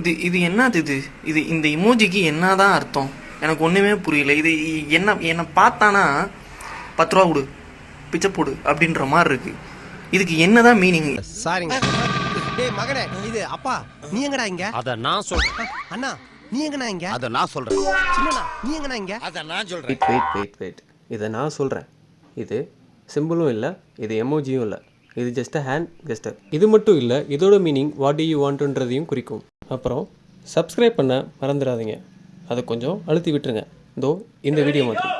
இது இது என்னது இது? இது இந்த இமோஜிக்கு என்னதான் அர்த்தம்? எனக்கு ஒன்றுமே புரியல. இது என்ன என்னை பார்த்தானா பத்து ரூபா கொடு பிச்சை போடு அப்படின்ற மாதிரி இருக்கு. இதுக்கு என்னதான் மீனிங் சாரிங்க டேய் மகனே இது அப்பா நீ எங்கடா இங்க? அத நான் சொல்றேன். அண்ணா நீ எங்கடா இங்க? அத நான் சொல்றேன். சின்னண்ணா நீ எங்கடா இங்க? அத நான் சொல்றேன். வெயிட் வெயிட் வெயிட் வெயிட் இதை நான் சொல்கிறேன் இது சிம்பிளும் இல்லை இது எமோஜியும் இல்லை. இது ஜஸ்ட் ஹேண்ட் கெஸ்டர் இது மட்டும் இல்லை இதோட மீனிங் வாட் யூ வாண்ட்ன்றதையும் குறிக்கும். அப்புறம் சப்ஸ்கிரைப் பண்ண மறந்துடாதீங்க. அதை கொஞ்சம் அழுத்தி விட்டுருங்க. இதோ இந்த வீடியோ மாதிரி